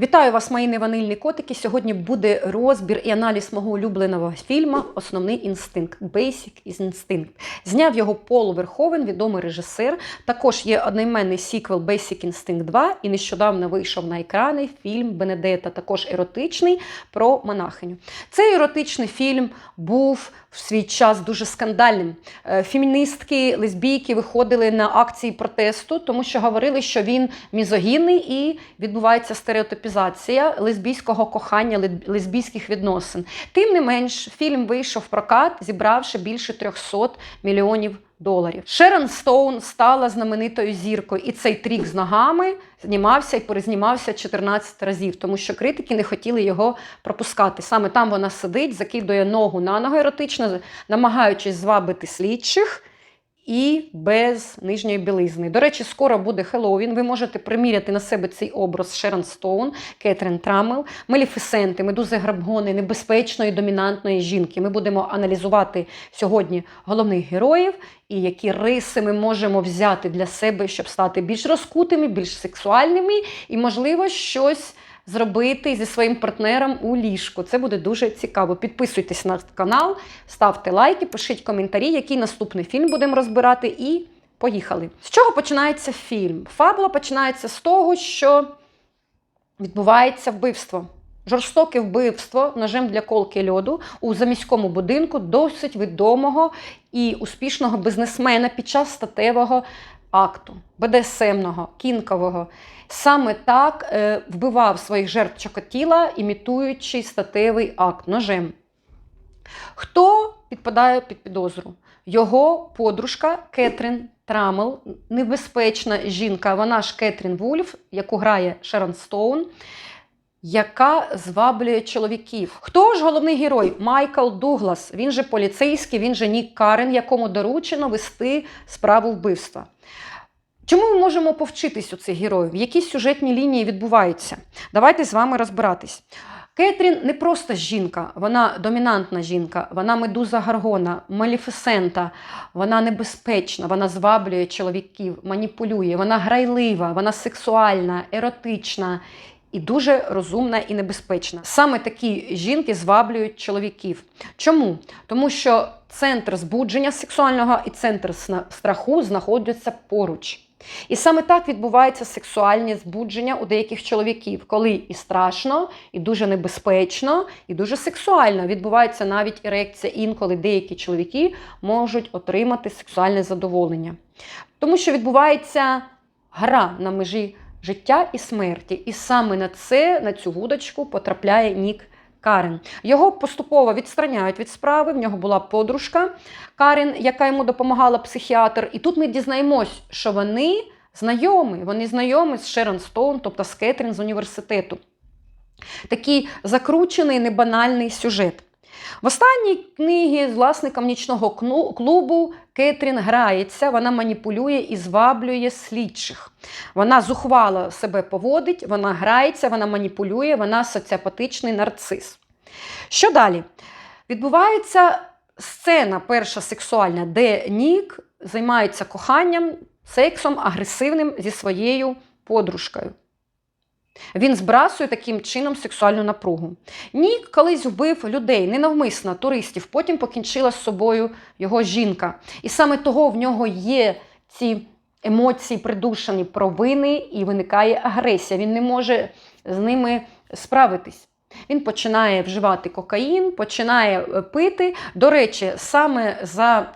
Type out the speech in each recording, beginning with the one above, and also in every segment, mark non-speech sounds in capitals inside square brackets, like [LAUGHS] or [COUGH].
Вітаю вас, мої неванильні котики. Сьогодні буде розбір і аналіз мого улюбленого фільму Основний інстинкт Basic Instinct. Зняв його Пол Верховен, відомий режисер. Також є одноіменний сіквел Basic Instinct 2, і нещодавно вийшов на екрани фільм Бенедета, також еротичний про монахиню. Цей еротичний фільм був в свій час дуже скандальним. Е, Феміністки, лесбійки виходили на акції протесту, тому що говорили, що він мізогінний і відбувається стереотипізація лесбійського кохання, лесбійських відносин. Тим не менш, фільм вийшов в прокат, зібравши більше 300 мільйонів доларів. Шерон Стоун стала знаменитою зіркою, і цей трік з ногами знімався і перезнімався 14 разів, тому що критики не хотіли його пропускати. Саме там вона сидить, закидує ногу на ногу еротично, намагаючись звабити слідчих. І без нижньої білизни. До речі, скоро буде Хеллоуін. Ви можете приміряти на себе цей образ Шерон Стоун, Кетрін Трамел, Меліфісенти, медузи Грабгони, небезпечної домінантної жінки. Ми будемо аналізувати сьогодні головних героїв і які риси ми можемо взяти для себе, щоб стати більш розкутими, більш сексуальними і, можливо, щось зробити зі своїм партнером у ліжку. Це буде дуже цікаво. Підписуйтесь на канал, ставте лайки, пишіть коментарі, який наступний фільм будемо розбирати, і поїхали. З чого починається фільм? Фабула починається з того, що відбувається вбивство. Жорстоке вбивство ножем для колки льоду у заміському будинку досить відомого і успішного бізнесмена під час статевого акту, БДСМного, кінкового. Саме так е, вбивав своїх жертв Чокотіла, імітуючи статевий акт ножем. Хто підпадає під підозру? Його подружка Кетрін Трамел, небезпечна жінка, вона ж Кетрін Вульф, яку грає Шерон Стоун, яка зваблює чоловіків. Хто ж головний герой? Майкл Дуглас. Він же поліцейський, він же Нік Карен, якому доручено вести справу вбивства. Чому ми можемо повчитись у цих героїв? Які сюжетні лінії відбуваються? Давайте з вами розбиратись. Кетрін не просто жінка, вона домінантна жінка, вона медуза Гаргона, Маліфісента, вона небезпечна, вона зваблює чоловіків, маніпулює, вона грайлива, вона сексуальна, еротична і дуже розумна і небезпечна. Саме такі жінки зваблюють чоловіків. Чому? Тому що центр збудження сексуального і центр страху знаходяться поруч. І саме так відбувається сексуальне збудження у деяких чоловіків, коли і страшно, і дуже небезпечно, і дуже сексуально відбувається навіть ерекція. Інколи деякі чоловіки можуть отримати сексуальне задоволення. Тому що відбувається гра на межі життя і смерті. І саме на це, на цю вудочку, потрапляє Нік Карен. Його поступово відстраняють від справи. В нього була подружка Карен, яка йому допомагала психіатр. І тут ми дізнаємось, що вони знайомі. Вони знайомі з Шерон Стоун, тобто з Кетрін з університету. Такий закручений, небанальний сюжет. В останній книгі з власником нічного клубу Кетрін грається, вона маніпулює і зваблює слідчих. Вона зухвало себе поводить, вона грається, вона маніпулює, вона соціопатичний нарцис. Що далі? Відбувається сцена перша сексуальна, де Нік займається коханням, сексом агресивним зі своєю подружкою. Він збрасує таким чином сексуальну напругу. Нік колись вбив людей ненавмисно, туристів, потім покінчила з собою його жінка. І саме того в нього є ці емоції придушені провини і виникає агресія. Він не може з ними справитись. Він починає вживати кокаїн, починає е, пити. До речі, саме за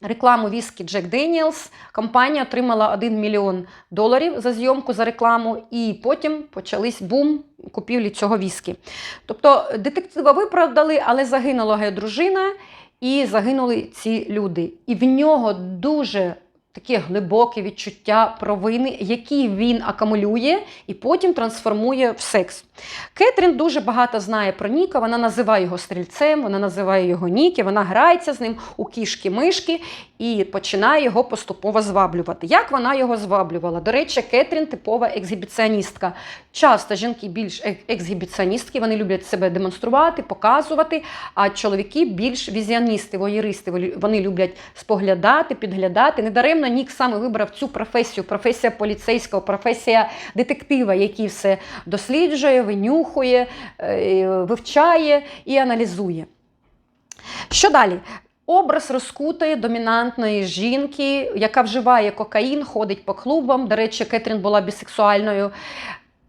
рекламу віскі Джек Деніелс компанія отримала 1 мільйон доларів за зйомку за рекламу, і потім почались бум купівлі цього віскі. Тобто детектива виправдали, але загинула його дружина і загинули ці люди. І в нього дуже таке глибоке відчуття провини, які він акумулює і потім трансформує в секс. Кетрін дуже багато знає про Ніка, вона називає його стрільцем, вона називає його Ніки, вона грається з ним у кішки-мишки. І починає його поступово зваблювати. Як вона його зваблювала? До речі, Кетрін типова ексгібіціоністка. Часто жінки більш ек- ексгібіціоністки, вони люблять себе демонструвати, показувати, а чоловіки більш візіоністи, воєристи. Вони- Вони люблять споглядати, підглядати. Недаремно Нік саме вибрав цю професію, професія поліцейського, професія детектива, який все досліджує, винюхує, е, вивчає і аналізує. Що далі? Образ розкутої домінантної жінки, яка вживає кокаїн, ходить по клубам. До речі, Кетрін була бісексуальною.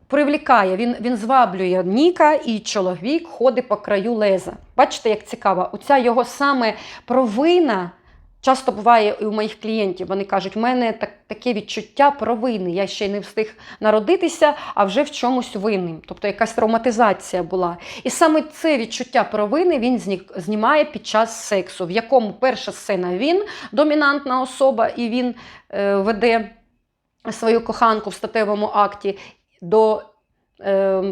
Привлікає, він, він зваблює Ніка, і чоловік ходить по краю леза. Бачите, як цікаво, оця його саме провина. Часто буває і у моїх клієнтів, вони кажуть, у мене так, таке відчуття провини. Я ще не встиг народитися, а вже в чомусь винним. Тобто якась травматизація була. І саме це відчуття провини він зні- знімає під час сексу, в якому перша сцена він домінантна особа, і він е, веде свою коханку в статевому акті до. Е,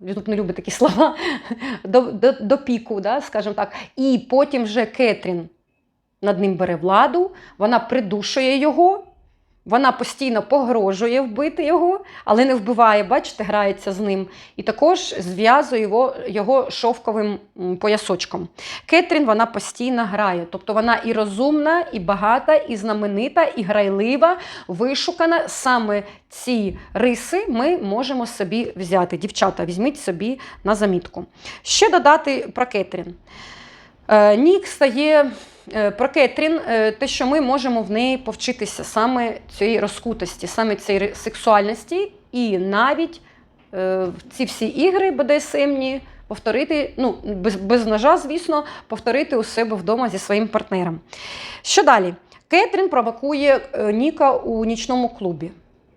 Ютуб не любить такі слова, [LAUGHS] до, до, до піку, да, скажімо так. І потім вже Кетрін над ним бере владу, вона придушує його, вона постійно погрожує вбити його, але не вбиває, бачите, грається з ним. І також зв'язує його, його шовковим поясочком. Кетрін вона постійно грає. Тобто вона і розумна, і багата, і знаменита, і грайлива, вишукана. Саме ці риси ми можемо собі взяти. Дівчата, візьміть собі на замітку. Ще додати про Кетрін. Е, Нік стає е, про Кетрін, е, те, що ми можемо в неї повчитися саме цієї розкутості, саме цієї сексуальності, і навіть ці всі ігри БДСМні повторити, ну, без, без ножа, звісно, повторити у себе вдома зі своїм партнером. Що далі? Кетрін провокує Ніка у нічному клубі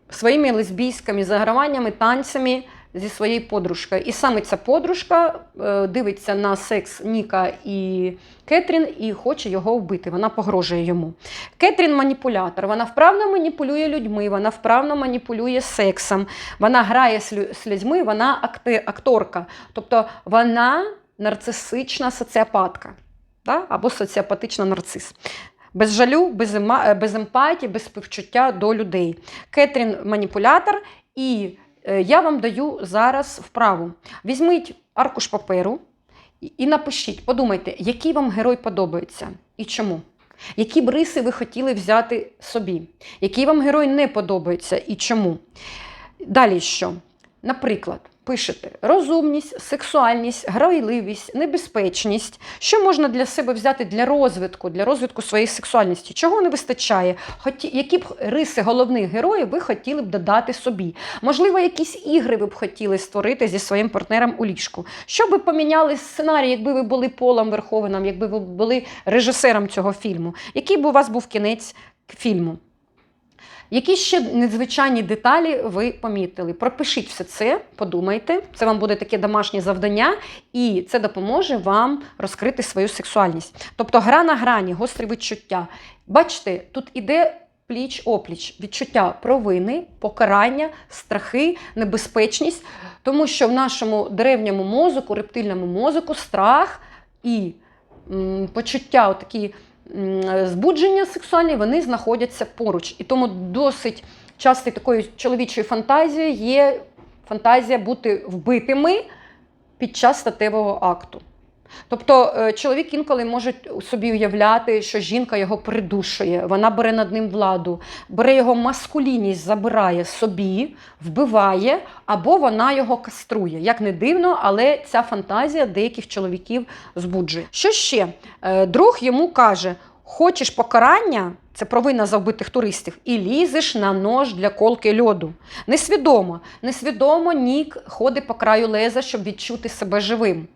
своїми лесбійськими заграваннями, танцями зі своєю подружкою. І саме ця подружка е, дивиться на секс Ніка і Кетрін і хоче його вбити. Вона погрожує йому. Кетрін маніпулятор. Вона вправно маніпулює людьми, вона вправно маніпулює сексом, вона грає з людьми, вона акторка. Тобто вона нарцисична соціопатка да? або соціопатична нарцис. Без жалю, без, без емпатії, без співчуття до людей. Кетрін маніпулятор, і я вам даю зараз вправу. Візьміть аркуш паперу і- і напишіть, подумайте, який вам герой подобається і чому. Які б риси ви хотіли взяти собі? Який вам герой не подобається і чому? Далі що? Наприклад, пишете розумність, сексуальність, грайливість, небезпечність. Що можна для себе взяти для розвитку, для розвитку своєї сексуальності? Чого не вистачає? Хоті, які б риси головних героїв ви хотіли б додати собі? Можливо, якісь ігри ви б хотіли створити зі своїм партнером у ліжку. Що би поміняли сценарій, якби ви були Полом Верховеном, якби ви були режисером цього фільму? Який би у вас був кінець фільму? Які ще незвичайні деталі ви помітили? Пропишіть все це, подумайте. Це вам буде таке домашнє завдання, і це допоможе вам розкрити свою сексуальність. Тобто гра на грані, гострі відчуття. Бачите, тут іде пліч опліч, відчуття провини, покарання, страхи, небезпечність, тому що в нашому древньому мозоку, рептильному мозоку, страх і м, почуття такі збудження сексуальні, вони знаходяться поруч. І тому досить часто такою чоловічою фантазією є фантазія бути вбитими під час статевого акту. Тобто е, чоловік інколи може собі уявляти, що жінка його придушує, вона бере над ним владу, бере його маскулінність, забирає собі, вбиває, або вона його каструє. Як не дивно, але ця фантазія деяких чоловіків збуджує. Що ще? Е, Друг йому каже: хочеш покарання, це провина за вбитих туристів, і лізеш на нож для колки льоду. Несвідомо, несвідомо Нік ходить по краю леза, щоб відчути себе живим.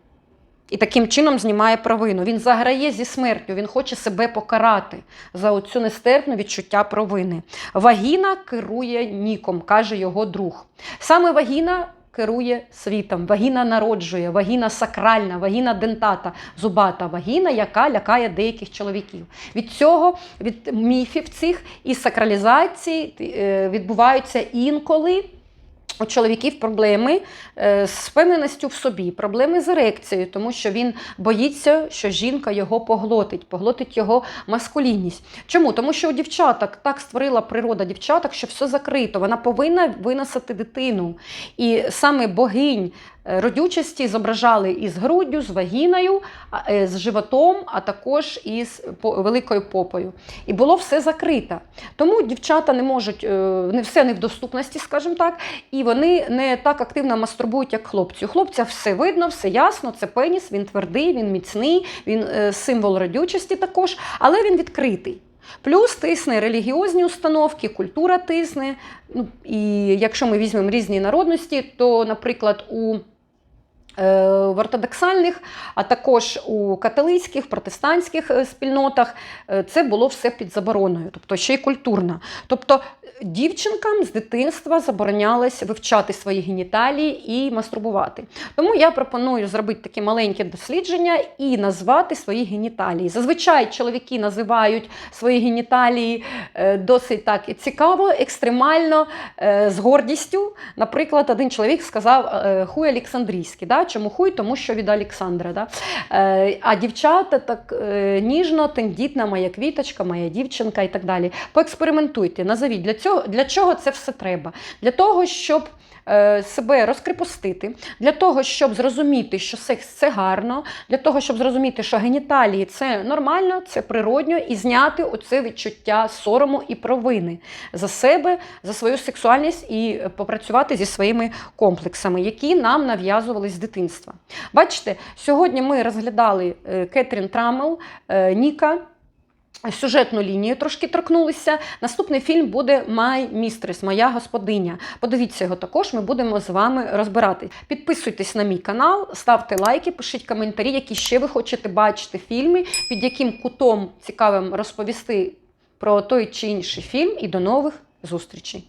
І таким чином знімає провину. Він заграє зі смертю, він хоче себе покарати за оцю нестерпне відчуття провини. Вагіна керує ніком, каже його друг. Саме вагіна керує світом, вагіна народжує, вагіна сакральна, вагіна дентата, зубата вагіна, яка лякає деяких чоловіків. Від цього, від міфів цих і сакралізації е, відбуваються інколи у чоловіків проблеми е, з впевненістю в собі, проблеми з ерекцією, тому що він боїться, що жінка його поглотить, поглотить його маскулінність. Чому? Тому що у дівчаток так створила природа дівчаток, що все закрито. Вона повинна виносити дитину. І саме богинь родючості зображали із груддю, з вагіною, е, з животом, а також із великою попою. І було все закрито. Тому дівчата не можуть, е, не все не в доступності, скажімо так, і вони не так активно мастурбують, як хлопці. У хлопця все видно, все ясно, це пеніс, він твердий, він міцний, він е, символ родючості також, але він відкритий. Плюс тисне релігіозні установки, культура тисне. Ну, і якщо ми візьмемо різні народності, то, наприклад, у е, в ортодоксальних, а також у католицьких, протестантських е, спільнотах е, це було все під забороною, тобто ще й культурно. Тобто дівчинкам з дитинства заборонялось вивчати свої геніталії і мастурбувати. Тому я пропоную зробити таке маленьке дослідження і назвати свої геніталії. Зазвичай чоловіки називають свої геніталії е, досить так цікаво, екстремально, е, з гордістю. Наприклад, один чоловік сказав е, хуй Олександрійський. Да? Чому хуй? Тому що від Олександра. Да? А дівчата так ніжно, тендітна, моя квіточка, моя дівчинка і так далі. Поекспериментуйте, назовіть для цього для чого це все треба? Для того, щоб е, себе розкріпостити, для того, щоб зрозуміти, що секс це гарно, для того, щоб зрозуміти, що геніталії це нормально, це природньо, і зняти оце відчуття сорому і провини за себе, за свою сексуальність і попрацювати зі своїми комплексами, які нам нав'язували з дитинства. Бачите, сьогодні ми розглядали е, Кетрін Трамел, е, Ніка. Сюжетну лінію трошки торкнулися. Наступний фільм буде My Mistress, Моя господиня. Подивіться його також, ми будемо з вами розбирати. Підписуйтесь на мій канал, ставте лайки, пишіть коментарі, які ще ви хочете бачити фільми, під яким кутом цікавим розповісти про той чи інший фільм. І до нових зустрічей!